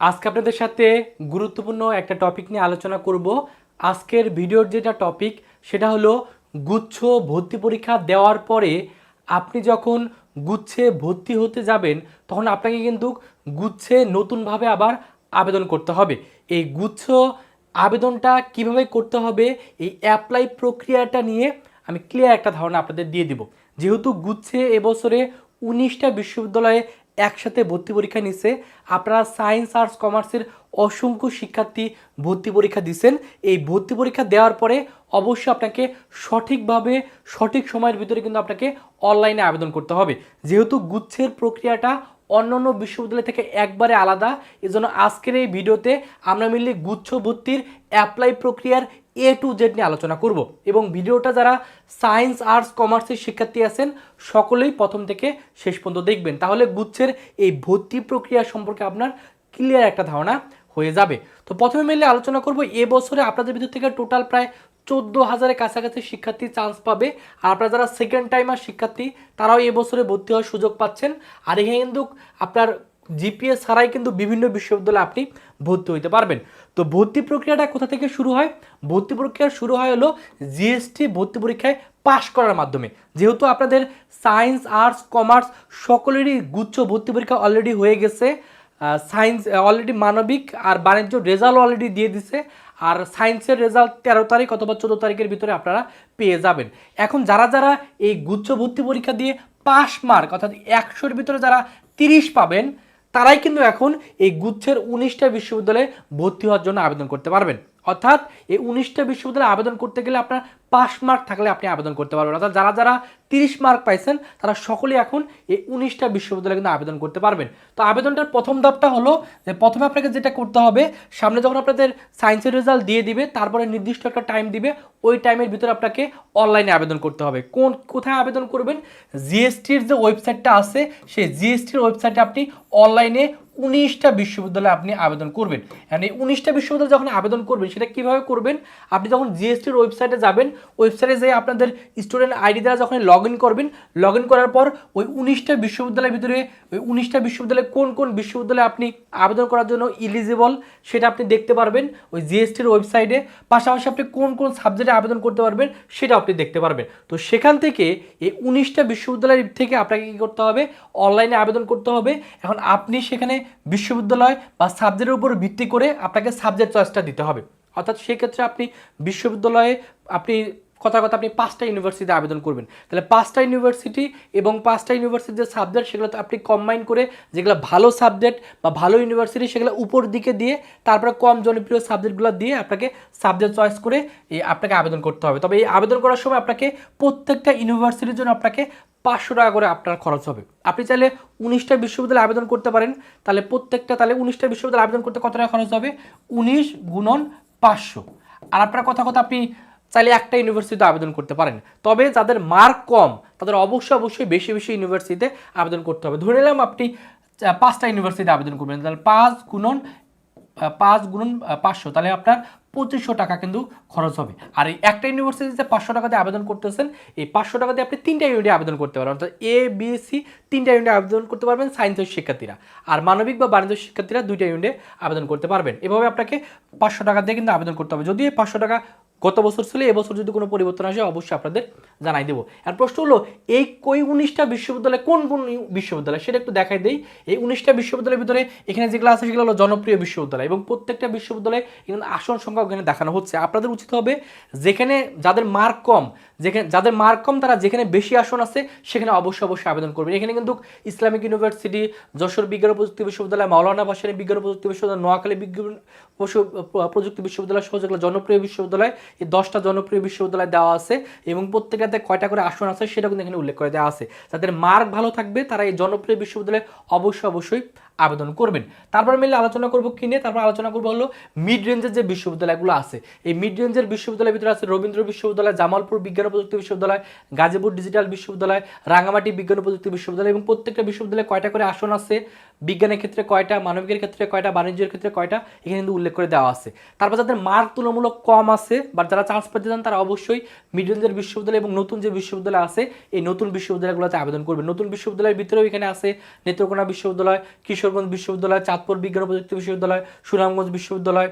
আজকে আপনাদের সাথে গুরুত্বপূর্ণ একটা টপিক নিয়ে আলোচনা করব। আজকের ভিডিওর যেটা টপিক সেটা হলো গুচ্ছ ভর্তি পরীক্ষা দেওয়ার পরে আপনি যখন গুচ্ছে ভর্তি হতে যাবেন, তখন আপনাকে কিন্তু গুচ্ছে নতুনভাবে আবার আবেদন করতে হবে। এই গুচ্ছ আবেদনটা কীভাবে করতে হবে, এই অ্যাপ্লাই প্রক্রিয়াটা নিয়ে আমি ক্লিয়ার একটা ধারণা আপনাদের দিয়ে দিব। যেহেতু গুচ্ছে এবছরে উনিশটা বিশ্ববিদ্যালয়ে একসাথে ভর্তি পরীক্ষা নিছে। আপনারা সায়েন্স, আর্টস, কমার্সের অসংখ্য শিক্ষার্থী ভর্তি পরীক্ষা দিচ্ছেন এই ভর্তি পরীক্ষা দেওয়ার পরে অবশ্যই আপনাকে সঠিকভাবে, সঠিক সময়ের ভিতরে কিন্তু আপনাকে অনলাইনে আবেদন করতে হবে। যেহেতু গুচ্ছের প্রক্রিয়াটা অন্যান্য বিশ্ববিদ্যালয় থেকে একবারে আলাদা, এজন্য আজকের এই ভিডিওতে আমরা মিললে গুচ্ছ ভর্তির অ্যাপ্লাই প্রক্রিয়ার এ টু জেড নিয়ে আলোচনা করব এবং ভিডিওটা যারা সায়েন্স আর্টস কমার্সের শিক্ষার্থী আছেন, সকলেই প্রথম থেকে শেষ পর্যন্ত দেখবেন। তাহলে গুচ্ছের এই ভর্তি প্রক্রিয়া সম্পর্কে আপনার ক্লিয়ার একটা ধারণা হয়ে যাবে। তো প্রথমে মিলে আলোচনা করব এবছরে আপনাদের ভিতর থেকে টোটাল প্রায় চোদ্দ হাজারের কাছাকাছি শিক্ষার্থী চান্স পাবে। আর আপনারা যারা সেকেন্ড টাইমার শিক্ষার্থী, তারাও এবছরে ভর্তি হওয়ার সুযোগ পাচ্ছেন। আর এখানে কিন্তু আপনার জিপিএস ছাড়াই কিন্তু বিভিন্ন বিশ্ববিদ্যালয়ে আপনি ভর্তি হইতে পারবেন। তো ভর্তি প্রক্রিয়াটা কোথা থেকে শুরু হয়? ভর্তি প্রক্রিয়া শুরু হয় হলো জিএসটি ভর্তি পরীক্ষায় পাশ করার মাধ্যমে। যেহেতু আপনাদের সায়েন্স, আর্টস, কমার্স সকলেরই গুচ্ছ ভর্তি পরীক্ষা অলরেডি হয়ে গেছে সায়েন্স অলরেডি মানবিক আর বাণিজ্য রেজাল্ট অলরেডি দিয়ে দিছে, আর সায়েন্সের রেজাল্ট তেরো তারিখ অথবা চোদ্দ তারিখের ভিতরে আপনারা পেয়ে যাবেন। এখন যারা যারা এই গুচ্ছ ভর্তি পরীক্ষা দিয়ে পাস মার্ক অর্থাৎ একশোর ভিতরে যারা তিরিশ পাবেন তারাই কিন্তু এখন এই গুচ্ছের উনিশটা বিশ্ববিদ্যালয়ে ভর্তি হওয়ার জন্য আবেদন করতে পারবেন। অর্থাৎ এই উনিশটা বিশ্ববিদ্যালয়ে আবেদন করতে গেলে আপনার পাস মার্ক থাকলে আপনি আবেদন করতে পারবেন। অর্থাৎ যারা যারা তিরিশ মার্ক পাইছেন, তারা সকলেই এখন এই উনিশটা বিশ্ববিদ্যালয়ে কিন্তু আবেদন করতে পারবেন। তো আবেদনটার প্রথম ধাপটা হলো যে প্রথমে আপনাকে যেটা করতে হবে, সামনে যখন আপনাদের সায়েন্সের রেজাল্ট দিয়ে দিবে, তারপরে নির্দিষ্ট একটা টাইম দিবে, ওই টাইমের ভিতরে আপনাকে অনলাইনে আবেদন করতে হবে। কোন, কোথায় আবেদন করবেন? জিএসটির যে ওয়েবসাইটটা আছে, সেই জিএসটির ওয়েবসাইটে আপনি অনলাইনে উনিশটা বিশ্ববিদ্যালয়ে আপনি আবেদন করবেন। অ্যান্ড এই উনিশটা বিশ্ববিদ্যালয়ে যখন আবেদন করবেন, সেটা কীভাবে করবেন? আপনি যখন জিএসটির ওয়েবসাইটে যাবেন ওয়েবসাইটে যেয়ে আপনাদের স্টুডেন্ট আইডি দ্বারা যখন লগ ইন করবেন লগ ইন করার পর ওই উনিশটা বিশ্ববিদ্যালয়ের ভিতরে, ওই উনিশটা বিশ্ববিদ্যালয়ে কোন কোন বিশ্ববিদ্যালয়ে আপনি আবেদন করার জন্য ইলিজিবল সেটা আপনি দেখতে পারবেন ওই জিএসটির ওয়েবসাইটে পাশাপাশি আপনি কোন কোন সাবজেক্টে আবেদন করতে পারবেন সেটা আপনি দেখতে পারবেন। তো সেখান থেকে এই উনিশটা বিশ্ববিদ্যালয়ের থেকে আপনাকে কী করতে হবে? অনলাইনে আবেদন করতে হবে। এখন আপনি সেখানে বিশ্ববিদ্যালয় বা সাবজেক্টের উপর ভিত্তি করে আপনাকে সাবজেক্ট চয়েসটা দিতে হবে। অর্থাৎ সেক্ষেত্রে আপনি বিশ্ববিদ্যালয়ে আপনি কথা কথা আপনি পাঁচটা ইউনিভার্সিটিতে আবেদন করবেন। তাহলে পাঁচটা ইউনিভার্সিটি এবং পাঁচটা ইউনিভার্সিটির যে সাবজেক্ট সেগুলো আপনি কম্বাইন করে যেগুলো ভালো সাবজেক্ট বা ভালো ইউনিভার্সিটি সেগুলো উপর দিকে দিয়ে তারপরে কম জনপ্রিয় সাবজেক্টগুলো দিয়ে আপনাকে সাবজেক্ট চয়েস করে আপনাকে আবেদন করতে হবে। তবে এই আবেদন করার সময় আপনাকে প্রত্যেকটা ইউনিভার্সিটির জন্য আপনাকে পাঁচশো টাকা করে আপনার খরচ হবে। আপনি চাইলে উনিশটা বিশ্ববিদ্যালয়ে আবেদন করতে পারেন। তাহলে প্রত্যেকটা, তাহলে উনিশটা বিশ্ববিদ্যালয়ে আবেদন করতে কত টাকা খরচ হবে? উনিশ গুণন পাঁচশো। আর আপনার কথা কথা আপনি চাইলে একটা ইউনিভার্সিটিতে আবেদন করতে পারেন। তবে যাদের মার্ক কম, তাদের অবশ্যই অবশ্যই বেশি বেশি ইউনিভার্সিটিতে আবেদন করতে হবে। ধরে নিলাম আপনি পাঁচটা ইউনিভার্সিটিতে আবেদন করবেন। তাহলে পাঁচ গুণন পাঁচ গুণন পাঁচশো। তাহলে আপনার পঁচিশশো টাকা কিন্তু খরচ হবে। আর এই একটা ইউনিভার্সিটিতে পাঁচশো টাকা দিয়ে আবেদন করতেছেন, এই পাঁচশো টাকা দিয়ে আপনি তিনটা ইউনিটে আবেদন করতে পারবেন। অর্থাৎ এ বি সি তিনটা ইউনিটে আবেদন করতে পারবেন সায়েন্সের শিক্ষার্থীরা। আর মানবিক বা বাণিজ্য শিক্ষার্থীরা দুইটা ইউনিটে আবেদন করতে পারবেন। এভাবে আপনাকে পাঁচশো টাকা দিয়ে কিন্তু আবেদন করতে হবে। যদি এই পাঁচশো টাকা গত বছর ছিল এবছর যদি কোনো পরিবর্তন আসে, অবশ্যই আপনাদের জানাই দেবো। আর প্রশ্ন হলো, এই কই উনিশটা বিশ্ববিদ্যালয়, কোন কোন বিশ্ববিদ্যালয়? সেটা একটু দেখাই দেই। এই উনিশটা বিশ্ববিদ্যালয়ের ভিতরে এখানে যেগুলো আছে, সেগুলো হলো জনপ্রিয় বিশ্ববিদ্যালয় এবং প্রত্যেকটা বিশ্ববিদ্যালয়ে এখানে আসন সংখ্যা ওখানে দেখানো হচ্ছে। আপনাদের উচিত হবে, যেখানে যাদের মার্ক কম, যেখানে, যাদের মার্ক কম, তারা যেখানে বেশি আসন আছে, সেখানে অবশ্যই অবশ্যই আবেদন করবেন। এখানে কিন্তু ইসলামিক ইউনিভার্সিটি, যশোর বিজ্ঞান প্রযুক্তি বিশ্ববিদ্যালয়, মাওলানা ভাসানী বিজ্ঞান প্রযুক্তি বিশ্ববিদ্যালয়, নোয়াখালী বিজ্ঞান প্রযুক্তি বিশ্ববিদ্যালয় সহ যেগুলো জনপ্রিয় বিশ্ববিদ্যালয় এই দশটা জনপ্রিয় বিশ্ববিদ্যালয় দেওয়া আছে এবং প্রত্যেকটাতে কয়টা করে আসন আছে সেটা কিন্তু এখানে উল্লেখ করে দেওয়া আছে। যাদের মার্ক ভালো থাকবে, তারা এই জনপ্রিয় বিশ্ববিদ্যালয়ে অবশ্যই অবশ্যই আবেদন করবেন। তারপর মিলে আলোচনা করব কি নিয়ে? তারপর আলোচনা করব হলো মিড রেঞ্জের যে বিশ্ববিদ্যালয়গুলো আছে। এই মিড রেঞ্জের বিশ্ববিদ্যালয়ের ভিতরে আছে রবীন্দ্র বিশ্ববিদ্যালয়, জামালপুর বিজ্ঞান ও প্রযুক্তি বিশ্ববিদ্যালয়, গাজীপুর ডিজিটাল বিশ্ববিদ্যালয় রাঙামাটি বিজ্ঞান ও প্রযুক্তি বিশ্ববিদ্যালয় এবং প্রত্যেকটা বিশ্ববিদ্যালয়ে কয়টা করে আসন আছে? বিজ্ঞানের ক্ষেত্রে কয়টা, মানবিকের ক্ষেত্রে কয়টা, বাণিজ্যের ক্ষেত্রে কয়টা, এখানে কিন্তু উল্লেখ করে দেওয়া আছে। তারপর যাদের মার্ক তুলনামূলক কম আছে বা যারা চান্স পেতে চান, তারা অবশ্যই মিডলদের বিশ্ববিদ্যালয় এবং নতুন যে বিশ্ববিদ্যালয় আছে, এই নতুন বিশ্ববিদ্যালয়গুলোতে আবেদন করবে নতুন বিশ্ববিদ্যালয়ের ভিতরেও এখানে আছে নেত্রকোনা বিশ্ববিদ্যালয়, কিশোরগঞ্জ বিশ্ববিদ্যালয়, চাঁদপুর বিজ্ঞান প্রযুক্তি বিশ্ববিদ্যালয়, সুনামগঞ্জ বিশ্ববিদ্যালয়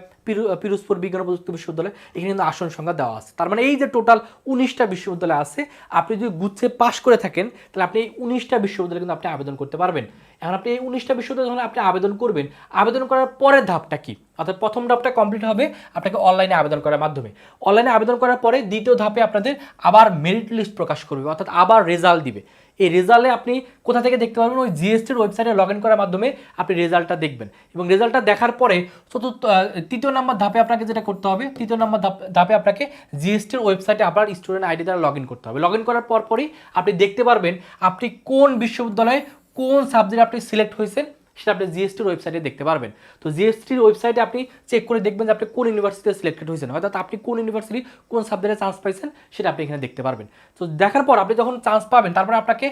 পিরোজপুর বিজ্ঞান প্রযুক্তি বিশ্ববিদ্যালয়, এখানে কিন্তু আসন সংখ্যা দেওয়া আছে। তার মানে এই যে টোটাল উনিশটা বিশ্ববিদ্যালয় আছে, আপনি যদি গুচ্ছে পাশ করে থাকেন, তাহলে আপনি এই উনিশটা বিশ্ববিদ্যালয়ে কিন্তু আপনি আবেদন করতে পারবেন। এখন আপনি এই উনিশটা বিশ্ববিদ্যালয় যখন আপনি আবেদন করবেন, আবেদন করার পরের ধাপটা কি? অর্থাৎ প্রথম ধাপটা কমপ্লিট হবে আপনাকে অনলাইনে আবেদন করার মাধ্যমে। অনলাইনে আবেদন করার পরে দ্বিতীয় ধাপে আপনাদের আবার মেরিট লিস্ট প্রকাশ করবে, অর্থাৎ আবার রেজাল্ট দিবে। এই রেজাল্টে আপনি কোথা থেকে দেখতে পারবেন? ওই জিএসটির ওয়েবসাইটে লগ ইন করার মাধ্যমে আপনি রেজাল্টটা দেখবেন। এবং রেজাল্টটা দেখার পরে চতুর্থ তৃতীয় নম্বর ধাপে আপনাকে যেটা করতে হবে, তৃতীয় নম্বর ধাপ- আপনাকে জিএসটির ওয়েবসাইটে আপনার স্টুডেন্ট আইডি দ্বারা লগ ইন করতে হবে। লগ ইন করার পর পরই আপনি দেখতে পারবেন আপনি কোন বিশ্ববিদ্যালয়ে কোন সাবজেক্ট আপনি সিলেক্ট হয়েছেন সেটা আপনি জিএসটির ওয়েবসাইটে দেখতে পারবেন। তো জিএসটির ওয়েবসাইটে আপনি চেক করে দেখবেন যে আপনি কোন ইউনিভার্সিটিতে সিলেক্টেড হয়েছেন। অর্থাৎ আপনি কোন ইউনিভার্সিটি কোন সাবজেক্টে চান্স পাইছেন সেটা আপনি এখানে দেখতে পারবেন। তো দেখার পর আপনি যখন চান্স পাবেন, তারপরে আপনাকে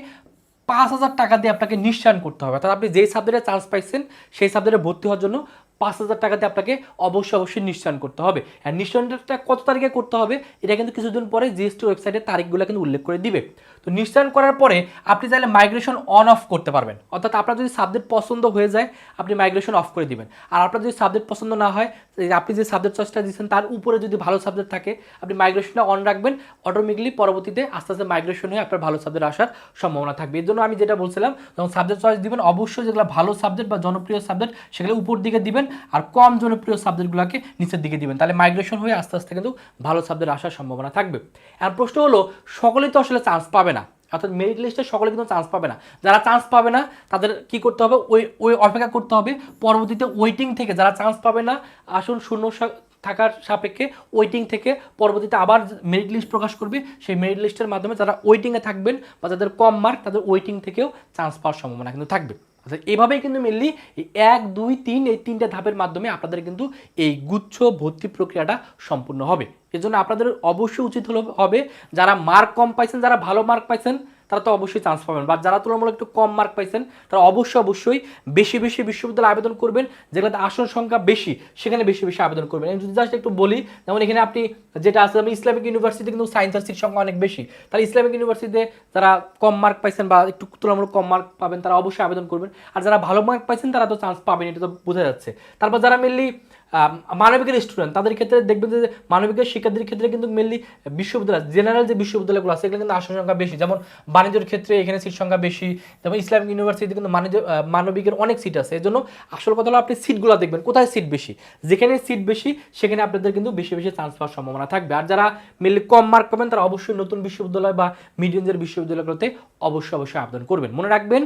পাঁচ হাজার টাকা দিয়ে আপনাকে নিশ্চয়ন করতে হবে। অর্থাৎ আপনি যেই সাবজেক্টে চান্স পাইছেন, সেই সাবজেক্টে ভর্তি হওয়ার জন্য পাঁচ হাজার টাকাতে আপনাকে অবশ্যই অবশ্যই নিশ্চয়ন করতে হবে। আর নিশ্চয়নটা কত তারিখে করতে হবে? এটা কিন্তু কিছুদিন পরে জিএসটি ওয়েবসাইটের তারিখগুলো কিন্তু উল্লেখ করে দিবে। তো নিশ্চয়ন করার পরে আপনি চাইলে মাইগ্রেশন অন অফ করতে পারবেন। অর্থাৎ আপনার যদি সাবজেক্ট পছন্দ হয়ে যায়, আপনি মাইগ্রেশন অফ করে দিবেন। আর আপনার যদি সাবজেক্ট পছন্দ না হয় আপনি যে সাবজেক্ট চয়েসটা দিচ্ছেন তার উপরে যদি ভালো সাবজেক্ট থাকে, আপনি মাইগ্রেশনটা অন রাখবেন। অটোমেটিকলি পরবর্তীতে আস্তে আস্তে মাইগ্রেশন হয়ে আপনার ভালো সাবজেক্ট আসার সম্ভাবনা থাকবে। এর জন্য আমি যেটা বলছিলাম, যখন সাবজেক্ট চয়েস দিবেন, অবশ্যই যেগুলো ভালো সাবজেক্ট বা জনপ্রিয় সাবজেক্ট সেগুলো উপর দিকে দিবেন। আর কম জনপ্রিয় সাবজেক্টগুলোকে নিচের দিকে দিবেন। তাহলে মাইগ্রেশন হয়ে আস্তে আস্তে কিন্তু ভালো সাবজেক্ট আসার সম্ভাবনা থাকবে। আর প্রশ্ন হলো, সকলেই তো আসলে চান্স পাবে না। অর্থাৎ মেরিট লিস্টে সকলে কিন্তু চান্স পাবে না। যারা চান্স পাবে না, তাদের কি করতে হবে? ওই ওই অপেক্ষা করতে হবে। পরবর্তীতে ওয়েটিং থেকে যারা চান্স পাবে না, আসুন শূন্য থাকার সাপেক্ষে ওয়েটিং থেকে পরবর্তীতে আবার মেরিট লিস্ট প্রকাশ করবে। সেই মেরিট লিস্টের মাধ্যমে যারা ওয়েটিংয়ে থাকবেন বা যাদের কম মার্ক তাদের ওয়েটিং থেকেও চান্স পাওয়ার সম্ভাবনা কিন্তু থাকবে। এভাবেই কিন্তু মেনলি এক, দুই, তিন এই তিনটা ধাপের মাধ্যমে আপনাদের কিন্তু এই গুচ্ছ ভর্তি প্রক্রিয়াটা সম্পূর্ণ হবে। এজন্য আপনাদের অবশ্যই উচিত হলো, হবে যারা মার্ক কম পাইছেন, যারা ভালো মার্ক পাইছেন তারা তো অবশ্যই চান্স পাবেন। বা যারা তুলনামূলক একটু কম মার্ক পাইছেন, তারা অবশ্যই অবশ্যই বেশি বেশি বিশ্ববিদ্যালয়ে আবেদন করবেন, যেগুলোতে আসন সংখ্যা বেশি, সেখানে বেশি বেশি আবেদন করবেন। আমি যদি জাস্ট একটু বলি, যেমন এখানে আপনি যেটা আছে আমি ইসলামিক ইউনিভার্সিটি কিন্তু সায়েন্সের সিট সংখ্যা অনেক বেশি। তাহলে ইসলামিক ইউনিভার্সিটিতে যারা কম মার্ক পাইছেন বা একটু তুলনামূলক কম মার্ক পাবেন, তারা অবশ্যই আবেদন করবেন। আর যারা ভালো মার্ক পাইছেন, তারা তো চান্স পাবেন, এটা তো বোঝা যাচ্ছে। তারপর যারা মেনলি মানবিকের স্টুডেন্ট তাদের ক্ষেত্রে দেখবেন যে মানবিকের শিক্ষার্থীর ক্ষেত্রে কিন্তু মেনলি বিশ্ববিদ্যালয় জেনারেল যে বিশ্ববিদ্যালয়গুলো আছে, এগুলো কিন্তু আসন সংখ্যা বেশি। যেমন বাণিজ্যের ক্ষেত্রে এখানে সিট সংখ্যা বেশি, যেমন ইসলামিক ইউনিভার্সিটিতে কিন্তু বাণিজ্য মানবিকের অনেক সিট আছে। এর জন্য আসল কথা হলো আপনি সিটগুলো দেখবেন, কোথায় সিট বেশি? যেখানে সিট বেশি, সেখানে আপনাদের কিন্তু বেশি বেশি চান্স পাওয়ার সম্ভাবনা থাকবে। আর যারা মেনলি কম মার্ক পাবেন, তারা অবশ্যই নতুন বিশ্ববিদ্যালয় বা মিডিয়ামদের বিশ্ববিদ্যালয়গুলোতে অবশ্যই অবশ্যই আবেদন করবেন। মনে রাখবেন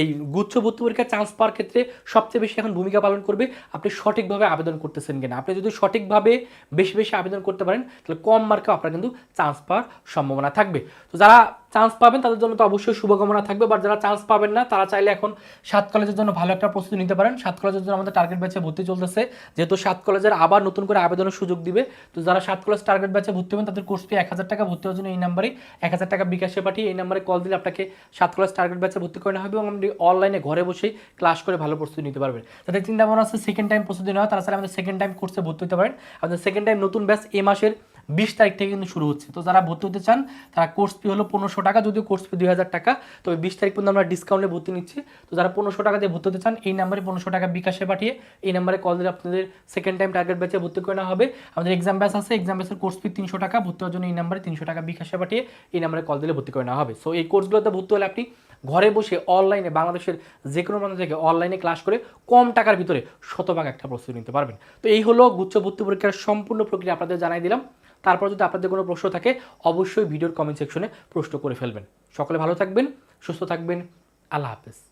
এই গুচ্ছ ভর্তি পরীক্ষা চান্স পাওয়ার ক্ষেত্রে সবচেয়ে বেশি এখন ভূমিকা পালন করবে আপনি সঠিকভাবে আবেদন করতেছেন কিনা। আপনি যদি সঠিকভাবে বেশি বেশি আবেদন করতে পারেন, তাহলে কম মার্কে আপনার কিন্তু চান্স পাওয়ার সম্ভাবনা থাকবে। তো যারা চান্স পাবেন, তাদের জন্য তো অবশ্যই শুভকামনা থাকবে। বাট যারা চান্স পাবেন না, তারা চাইলে এখন সাত কলেজের জন্য ভালো একটা প্রস্তুতি নিতে পারেন। সাত কলেজের জন্য আমাদের টার্গেট ব্যাচে ভর্তি চলতেছে। যেহেতু সাত কলেজের আবার নতুন করে আবেদনের সুযোগ দিবে, তো যারা সাত কলেজ টার্গেট ব্যাচে ভর্তি হবেন, তাদের কোর্স ফি এক হাজার টাকা ভর্তি হওয়ার জন্য এই নাম্বারে এক হাজার টাকা বিকাশে পাঠিয়ে এই নাম্বারে কল দিলে আপনাকে সাত কলেজ টার্গেট ব্যাচে ভর্তি করে হবে এবং আপনি অনলাইনে ঘরে বসেই ক্লাস করে ভালো প্রস্তুতি নিতে পারবেন। তাদের চিন্তা ভাবনা আছে সেকেন্ড টাইম প্রস্তুতি নেওয়া, তারা চাইলে আমাদের সেকেন্ড টাইম কোর্সে ভর্তি হতে পারেন। আমাদের সেকেন্ড টাইম নতুন ব্যাচ এ মাসের বিশ তারিখ থেকে কিন্তু শুরু হচ্ছে। তো যারা ভর্তি হতে চান, তারা কোর্স ফি হলো পনেরোশো টাকা, যদিও কোর্স ফি দুই হাজার টাকা। তবে বিশ তারিখ পর্যন্ত আমরা ডিসকাউন্টে ভর্তি নিচ্ছি। তো যারা পনেরোশো টাকা দিয়ে ভর্তি হতে চান, এই নাম্বারে পনেরোশো টাকা বিকাশে পাঠিয়ে এই নাম্বারে কল দিলে আপনাদের সেকেন্ড টাইম টার্গেট ব্যাচে ভর্তি করে নেওয়া হবে। আমাদের এক্সাম ব্যাচ আছে এক্সাম ব্যাচের কোর্স ফি তিনশো টাকা, ভর্তি হওয়ার জন্য এই নাম্বারে তিনশো টাকা বিকাশে পাঠিয়ে এই নাম্বারে কল দিলে ভর্তি করে নেওয়া হবে। সো এই কোর্সগুলোতে ভর্তি হলে আপনি ঘরে বসে অনলাইনে বাংলাদেশের যে কোনো মানুষ থেকে অনলাইনে ক্লাস করে কম টাকার ভিতরে শতভাগ একটা প্রস্তুতি নিতে পারবেন। তো এই হলো গুচ্ছ ভর্তি পরীক্ষার সম্পূর্ণ প্রক্রিয়া আপনাদের জানাই দিলাম। তারপর যদি আপনাদের কোনো প্রশ্ন থাকে, অবশ্যই ভিডিওর কমেন্ট সেকশনে প্রশ্ন করে ফেলবেন। সকলে ভালো থাকবেন, সুস্থ থাকবেন। আল্লাহ হাফেজ।